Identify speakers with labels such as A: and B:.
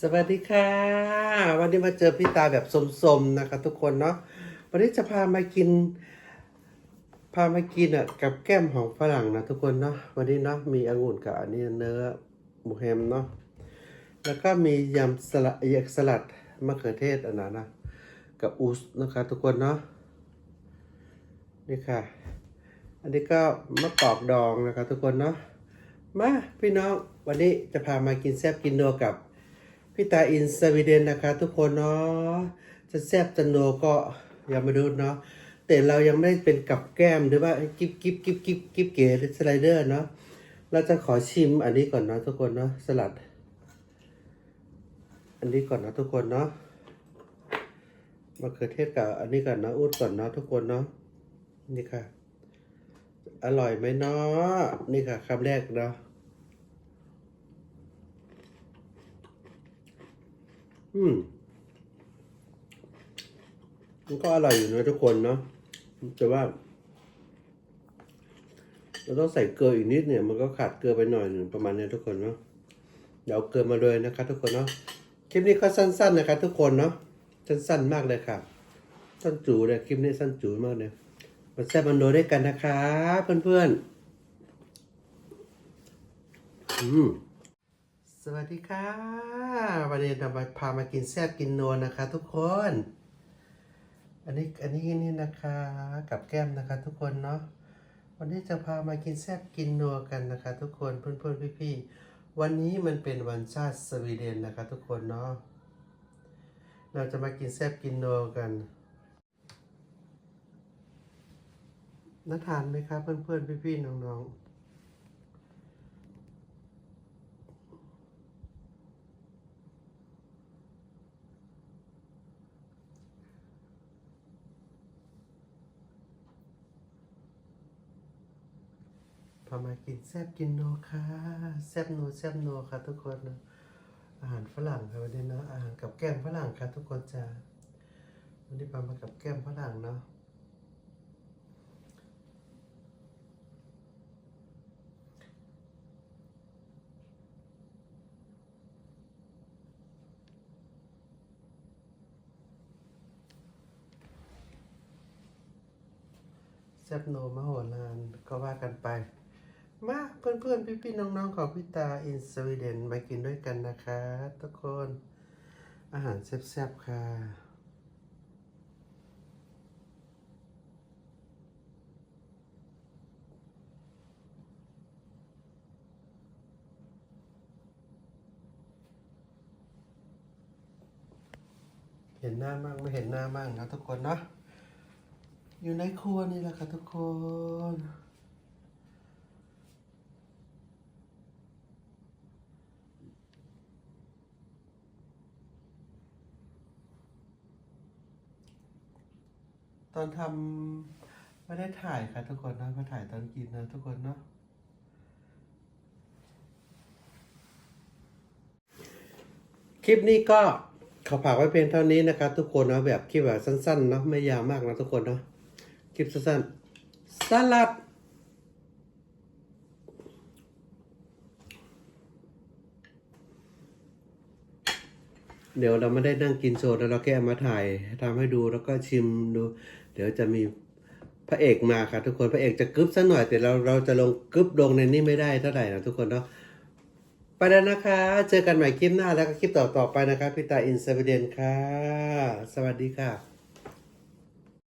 A: สวัสดีค่ะ วันนี้มาเจอพี่ตาแบบสมๆนะคะทุกคนเนาะวันนี้จะพามากิน พามากินอะกับแก้มของฝรั่งนะทุกคนเนาะวันนี้เนาะมีองุ่นกับอันนี้เนื้อหมูแฮมเนาะแล้วก็มียำสลัดยำสลัดมะเขือเทศอันนั้นนะกับอูสนะคะทุกคนเนาะนี่ค่ะ อันนี้ก็มะกอกดองนะคะทุกคนเนาะมาพี่น้องวันนี้จะพามากินแซ่บกินนัวกับ พี่ตาอินสวีเดนนะคะ ทุกคนเนาะจะแซ่บจะโนก็อย่ามาดูเนาะแต่เรายังไม่ได้เป็นกับแก้มหรือว่ากิบกิบกิบกิบกิบเก๋หรือสไลเดอร์เนาะเราจะขอชิมอันนี้ก่อนเนาะทุกคนเนาะสลัด อันนี้ก่อนนะทุกคนเนาะมะเขือเทศกับอันนี้ก่อนนะอูดก่อนเนาะทุกคนเนาะนี่ค่ะ อร่อยไหมเนาะนี่ค่ะคำแรกเนาะ อืม มันก็อร่อยอยู่นะทุกคนเนาะแต่ว่าเราต้องใส่เกลืออีกนิดเนี่ย มันก็ขาดเกลือไปหน่อยหนึ่งประมาณนี้ทุกคนเนาะเดี๋ยวเอาเกลือมาเลยนะคะทุกคนเนาะคลิปนี้ก็สั้น ๆ นะครับทุกคนเนาะสั้นๆมากเลยค่ะ สั้นจูเลยคลิปนี้สั้นจูมากเลยมาแซ่บมันโดยด้วยกันนะคะเพื่อนๆอืม สวัสดีค่ะวันนี้เราพามากินแซ่บกินนัวนะคะ ทุกคน อันนี้อันนี้นี่นะคะกับแก้มนะคะ ทุกคนเนาะวันนี้จะพามากินแซ่บกินนัวกันนะคะ ทุกคนเพื่อนๆพี่ๆวันนี้มันเป็นวันชาติสวีเดนนะคะ ทุกคนเนาะเราจะมากินแซ่บกินนัวกันน่าทานไหมครับเพื่อนๆพี่ๆน้องๆ พามากินแซบกินโนค่ะแซบโนแซบโนค่ะทุกคนนะอาหารฝรั่งค่ะวันนี้เนาะอาหารกับแก้มฝรั่งค่ะทุกคนจ้าวันนี้พามากับแก้มฝรั่งเนาะแซบโนมโหฬารก็ว่ากันไป มาเพื่อนๆ พี่ๆ น้องๆ ของพี่ตาอินสวีเดนมากินด้วยกันนะคะ ทุกคน อาหารแซ่บๆ ค่ะ เห็นหน้ามากไม่เห็นหน้ามากนะทุกคนเนาะอยู่ในครัวนี่แหละค่ะทุกคน ตอนทำไม่ได้ถ่ายค่ะทุกคนนะมาถ่ายตอนกินนะทุกคนเนาะคลิปนี้ก็ขอฝากไว้เพียงเท่านี้นะครับทุกคนนะแบบคลิปแบบสั้นๆเนาะไม่ยาวมากนะทุกคนเนาะคลิปสั้นๆสลับ เดี๋ยวเราไม่ได้นั่งกินโซดแล้วเราแค่เอามาถ่ายทำให้ดูแล้วก็ชิมดู เดี๋ยวจะมีพระเอกมาค่ะทุกคนพระเอกจะกึบสักหน่อย แต่เราเราจะลงกึบลงในนี้ไม่ได้เท่าไหร่นะทุกคนเนาะไปแล้วนะคะ เจอกันใหม่คลิปหน้าแล้วก็คลิปต่อๆไปนะคะพี่ตาอินสวีเดนค่ะ สวัสดีค่ะ